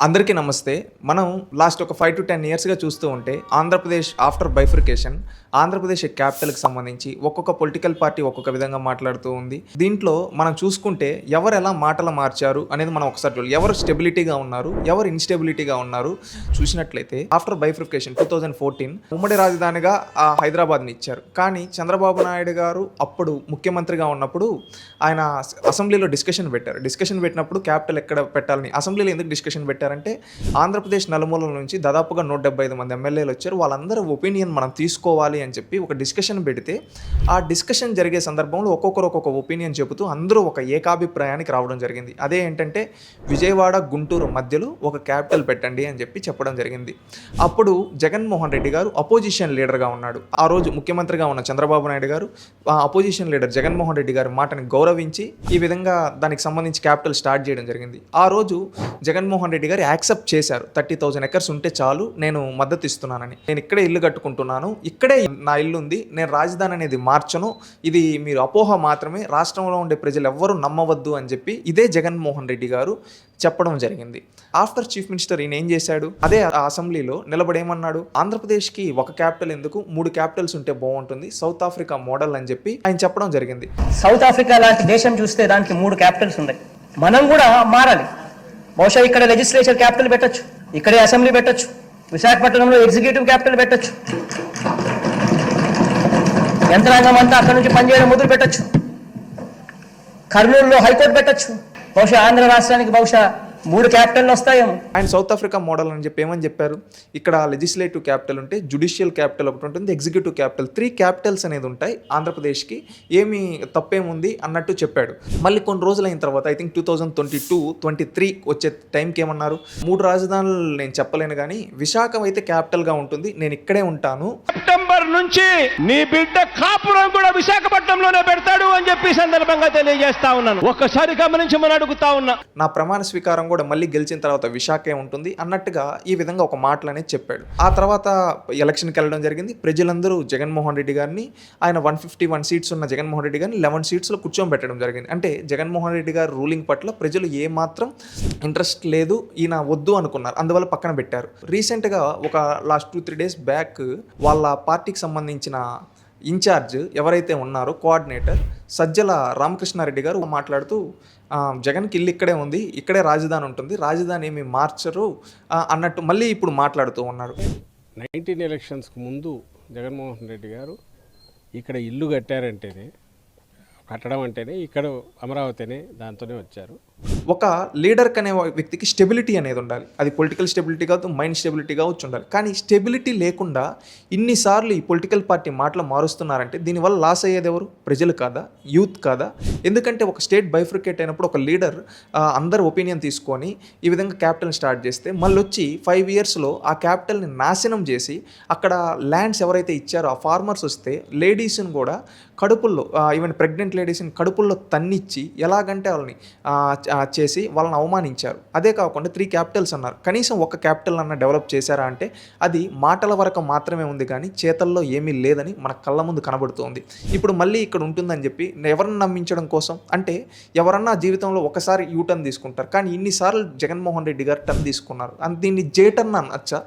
అందరికీ నమస్తే. మనం లాస్ట్ ఒక ఫైవ్ టు టెన్ ఇయర్స్గా చూస్తూ ఉంటే ఆంధ్రప్రదేశ్ ఆఫ్టర్ బైఫ్రికేషన్ ఆంధ్రప్రదేశ్ క్యాపిటల్కి సంబంధించి ఒక్కొక్క పొలిటికల్ పార్టీ ఒక్కొక్క విధంగా మాట్లాడుతూ ఉంది. దీంట్లో మనం చూసుకుంటే ఎవరు ఎలా మాటలు మార్చారు అనేది మనం ఒకసారి చూడాలి. ఎవరు స్టెబిలిటీగా ఉన్నారు? ఎవరు ఇన్స్టెబిలిటీగా ఉన్నారు? చూసినట్లయితే after bifurcation two thousand fourteen ఉమ్మడి రాజధానిగా ఆ హైదరాబాద్ని ఇచ్చారు. కానీ చంద్రబాబు నాయుడు గారు అప్పుడు ముఖ్యమంత్రిగా ఉన్నప్పుడు ఆయన అసెంబ్లీలో డిస్కషన్ పెట్టారు. డిస్కషన్ పెట్టినప్పుడు క్యాపిటల్ ఎక్కడ పెట్టాలని అసెంబ్లీలో ఎందుకు డిస్కషన్ పెట్టారంటే ఆంధ్రప్రదేశ్ నలుమూలల నుంచి దాదాపుగా నూట డెబ్బై ఐదు మంది ఎమ్మెల్యేలు వచ్చారు. వాళ్ళందరూ ఒపీనియన్ మనం తీసుకోవాలి అని చెప్పి ఒక డిస్కషన్ పెడితే ఆ డిస్కషన్ జరిగే సందర్భంలో ఒక్కొక్కరు ఒక్కొక్క ఒపీనియన్ చెబుతూ అందరూ ఒక ఏకాభిప్రాయానికి రావడం జరిగింది. అదే ఏంటంటే విజయవాడ గుంటూరు మధ్యలో ఒక క్యాపిటల్ పెట్టండి అని చెప్పి చెప్పడం జరిగింది. అప్పుడు జగన్మోహన్ రెడ్డి గారు అపోజిషన్ లీడర్గా ఉన్నాడు. ఆ రోజు ముఖ్యమంత్రిగా ఉన్న చంద్రబాబు నాయుడు గారు ఆ అపోజిషన్ లీడర్ జగన్మోహన్ రెడ్డి గారి మాటని గౌరవించి ఈ విధంగా దానికి సంబంధించి క్యాపిటల్ స్టార్ట్ చేయడం జరిగింది. ఆ రోజు జగన్మోహన్ రెడ్డి గారు యాక్సెప్ట్ చేశారు. థర్టీ థౌజండ్ ఎకర్స్ ఉంటే చాలు నేను మద్దతు ఇస్తున్నానని. నేను ఇక్కడే ఇల్లు కట్టుకుంటున్నాను. ఇక్కడే నా ఇల్లు ఉంది నేను రాజధాని అనేది మార్చను. ఇది మీరు అపోహ మాత్రమే. రాష్ట్రంలో ఉండే ప్రజలు ఎవ్వరూ నమ్మవద్దు అని చెప్పి ఇదే జగన్మోహన్ రెడ్డి గారు చెప్పడం జరిగింది. ఆఫ్టర్ చీఫ్ మినిస్టర్ ఈయన ఏం చేశాడు? అదే ఆ అసెంబ్లీలో నిలబడేమన్నాడు? ఆంధ్రప్రదేశ్కి ఒక క్యాపిటల్ ఎందుకు? మూడు క్యాపిటల్స్ ఉంటే బాగుంటుంది. సౌత్ ఆఫ్రికా మోడల్ అని చెప్పి ఆయన చెప్పడం జరిగింది. సౌత్ ఆఫ్రికా లాంటి దేశం చూస్తే దానికి మూడు క్యాపిటల్స్ ఉన్నాయి. మనం కూడా మారాలి. బహుశా ఇక్కడ లెజిస్లేచర్ క్యాపిటల్ పెట్టచ్చు. ఇక్కడే అసెంబ్లీ పెట్టొచ్చు. విశాఖపట్నంలో ఎగ్జిక్యూటివ్ క్యాపిటల్ పెట్టచ్చు. యంత్రాంగం అంతా అక్కడ నుంచి పనిచేయడం మొదలు పెట్టొచ్చు. కర్నూలులో హైకోర్టు పెట్టొచ్చు. బహుశా ఆంధ్ర రాష్ట్రానికి బహుశా మూడు క్యాపిటల్ వస్తాయేమో. ఆయన సౌత్ ఆఫ్రికా మోడల్ అని చెప్పి ఏమని చెప్పారు? ఇక్కడ లెజిస్లేటివ్ క్యాపిటల్ ఉంటే జుడిషియల్ క్యాపిటల్ ఒకటి ఉంటుంది ఎగ్జిక్యూటివ్ క్యాపిటల్ త్రీ క్యాపిటల్స్ అనేది ఉంటాయి ఆంధ్రప్రదేశ్కి. ఏమి తప్పేముంది అన్నట్టు చెప్పాడు. మళ్ళీ కొన్ని రోజులు అయిన తర్వాత I think two thousand twenty two twenty three వచ్చే టైంకి ఏమన్నారు? మూడు రాజధానులు నేను చెప్పలేను కానీ విశాఖ అయితే క్యాపిటల్గా ఉంటుంది నేను ఇక్కడే ఉంటాను. సెప్టెంబర్ నుంచి నీ బిడ్డ కాపురం కూడా విశాఖపట్నంలోనే పెడతాడు అని చెప్పి సందర్భంగా తెలియజేస్తా ఉన్నాను. ఒక్కసారి గమనించమని అడుగుతా ఉన్నా. నా ప్రమాణ స్వీకారం కూడా మళ్ళీ గెలిచిన తర్వాత విశాఖే ఉంటుంది అన్నట్టుగా ఈ విధంగా ఒక మాటలు అనేది చెప్పాడు. ఆ తర్వాత ఎలక్షన్కి వెళ్ళడం జరిగింది. ప్రజలందరూ జగన్మోహన్ రెడ్డి గారిని ఆయన వన్ ఫిఫ్టీ వన్ సీట్స్ ఉన్న జగన్మోహన్ రెడ్డి గారిని లెవెన్ సీట్స్లో కూర్చోబెట్టడం జరిగింది. అంటే జగన్మోహన్ రెడ్డి గారు రూలింగ్ పట్ల ప్రజలు ఏమాత్రం ఇంట్రెస్ట్ లేదు ఈయన వద్దు అనుకున్నారు. అందువల్ల పక్కన పెట్టారు. రీసెంట్గా ఒక last two three days back వాళ్ళ పార్టీ పార్టీకి సంబంధించిన ఇన్ఛార్జ్ ఎవరైతే ఉన్నారో కోఆర్డినేటర్ సజ్జల రామకృష్ణారెడ్డి గారు మాట్లాడుతూ జగన్కి ఇల్లు ఇక్కడే ఉంది ఇక్కడే రాజధాని ఉంటుంది రాజధాని ఏమి మార్చరు అన్నట్టు మళ్ళీ ఇప్పుడు మాట్లాడుతూ ఉన్నారు. నైన్టీన్ ఎలక్షన్స్కి ముందు జగన్మోహన్ రెడ్డి గారు ఇక్కడ ఇల్లు కట్టారంటేనే కట్టడం అంటేనే ఇక్కడ అమరావతినే దాంతోనే వచ్చారు. ఒక లీడర్ అనే వ్యక్తికి స్టెబిలిటీ అనేది ఉండాలి. అది పొలిటికల్ స్టెబిలిటీ కావచ్చు మైండ్ స్టెబిలిటీ కావచ్చు ఉండాలి. కానీ స్టెబిలిటీ లేకుండా ఇన్నిసార్లు ఈ పొలిటికల్ పార్టీ మాటలు మారుస్తున్నారంటే దీనివల్ల లాస్ అయ్యేది ఎవరు? ప్రజలు కాదా? యూత్ కాదా? ఎందుకంటే ఒక స్టేట్ బైఫ్రికేట్ అయినప్పుడు ఒక లీడర్ అందరు ఒపీనియన్ తీసుకొని ఈ విధంగా క్యాపిటల్ స్టార్ట్ చేస్తే మళ్ళీ వచ్చి ఫైవ్ ఇయర్స్లో ఆ క్యాపిటల్ని నాశనం చేసి అక్కడ ల్యాండ్స్ ఎవరైతే ఇచ్చారో ఆ ఫార్మర్స్ వస్తే లేడీస్ని కూడా కడుపుల్లో ఈవెన్ ప్రెగ్నెంట్ లేడీస్ని కడుపుల్లో తన్నిచ్చి ఎలాగంటే వాళ్ళని చేసి వాళ్ళని అవమానించారు. అదే కాకుండా త్రీ క్యాపిటల్స్ అన్నారు. కనీసం ఒక క్యాపిటల్ అన్న డెవలప్ చేశారా అంటే అది మాటల వరకు మాత్రమే ఉంది కానీ చేతల్లో ఏమీ లేదని మన కళ్ళ ముందు కనబడుతోంది. ఇప్పుడు మళ్ళీ ఇక్కడ ఉంటుందని చెప్పి ఎవరిని నమ్మించడం కోసం? అంటే ఎవరన్నా జీవితంలో ఒకసారి యూ టర్న్ తీసుకుంటారు. కానీ ఇన్నిసార్లు జగన్మోహన్ రెడ్డి గారు టర్న్ తీసుకున్నారు. అండ్ దీన్ని జే టర్న్ అనొచ్చా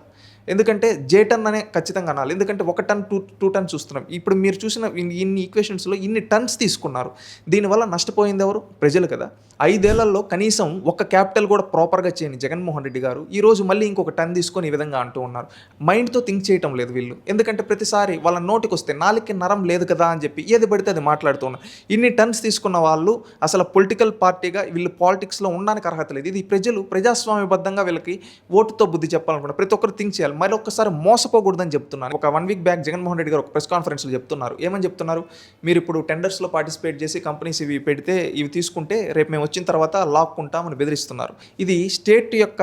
ఎందుకంటే జే టన్ అనే ఖచ్చితంగా అనాలి. ఎందుకంటే ఒక టన్ టూ టూ టన్ చూస్తున్నాం. ఇప్పుడు మీరు చూసిన ఇన్ని- ఈక్వేషన్స్లో ఇన్ని టన్స్ తీసుకున్నారు. దీనివల్ల నష్టపోయింది ఎవరు? ప్రజలు కదా. ఐదేళ్ళలో కనీసం ఒక క్యాపిటల్ కూడా ప్రాపర్గా చేయని జగన్మోహన్ రెడ్డి గారు ఈరోజు మళ్ళీ ఇంకొక టన్ తీసుకొని ఈ విధంగా అంటూ ఉన్నారు. మైండ్తో థింక్ చేయటం లేదు వీళ్ళు. ఎందుకంటే ప్రతిసారి వాళ్ళ నోటికి వస్తే నాలుగుకి నరం లేదు కదా అని చెప్పి ఏది పడితే అది మాట్లాడుతూ ఉన్నారు. ఇన్ని టన్స్ తీసుకున్న వాళ్ళు అసలు పొలిటికల్ పార్టీగా వీళ్ళు పాలిటిక్స్లో ఉండడానికి అర్హత లేదు. ఇది ప్రజలు ప్రజాస్వామ్యబద్ధంగా వీళ్ళకి ఓటుతో బుద్ధి చెప్పాలనుకున్నారు ప్రతి ఒక్కరు థింక్ చేయాలి. మరి ఒక్కసారి మోసపోకూడదని చెప్తున్నాను. ఒక one week back Jaganmohan Reddy గారు ఒక ప్రెస్ కాన్ఫరెన్స్లో చెప్తున్నారు. ఏమని చెప్తున్నారు? మీరు ఇప్పుడు టెండర్స్లో పార్టిసిపేట్ చేసి కంపెనీస్ ఇవి పెడితే ఇవి తీసుకుంటే రేపు మేము వచ్చిన తర్వాత లాక్కుంటామని బెదిరిస్తున్నారు. ఇది స్టేట్ యొక్క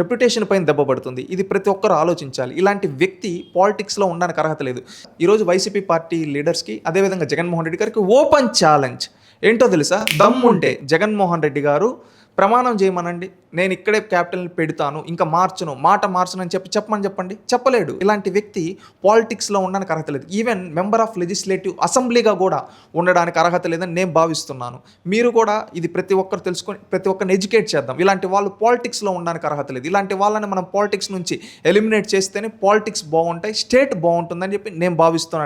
రెప్యుటేషన్ పైన దెబ్బ పడుతుంది. ఇది ప్రతి ఒక్కరు ఆలోచించాలి. ఇలాంటి వ్యక్తి పాలిటిక్స్లో ఉండడానికి అర్హత లేదు. ఈరోజు వైసీపీ పార్టీ లీడర్స్కి అదేవిధంగా జగన్మోహన్ రెడ్డి గారికి ఓపెన్ ఛాలెంజ్ ఏంటో తెలుసా? దమ్ముంటే జగన్మోహన్ రెడ్డి గారు ప్రమాణం చేయమనండి. నేను ఇక్కడే క్యాపిటల్ని పెడతాను. ఇంకా మార్చను. మాట మార్చనని చెప్పి చెప్పమని చెప్పండి. చెప్పలేడు. ఇలాంటి వ్యక్తి పాలిటిక్స్లో ఉండడానికి అర్హత లేదు. ఈవెన్ మెంబర్ ఆఫ్ లెజిస్లేటివ్ అసెంబ్లీగా కూడా ఉండడానికి అర్హత లేదని నేను భావిస్తున్నాను. మీరు కూడా ఇది ప్రతి ఒక్కరు తెలుసుకొని ప్రతి ఒక్కరిని ఎడ్యుకేట్ చేద్దాం. ఇలాంటి వాళ్ళు పాలిటిక్స్లో ఉండడానికి అర్హత లేదు. ఇలాంటి వాళ్ళని మనం పాలిటిక్స్ నుంచి ఎలిమినేట్ చేస్తేనే పాలిటిక్స్ బాగుంటాయి స్టేట్ బాగుంటుందని చెప్పి నేను భావిస్తున్నాను.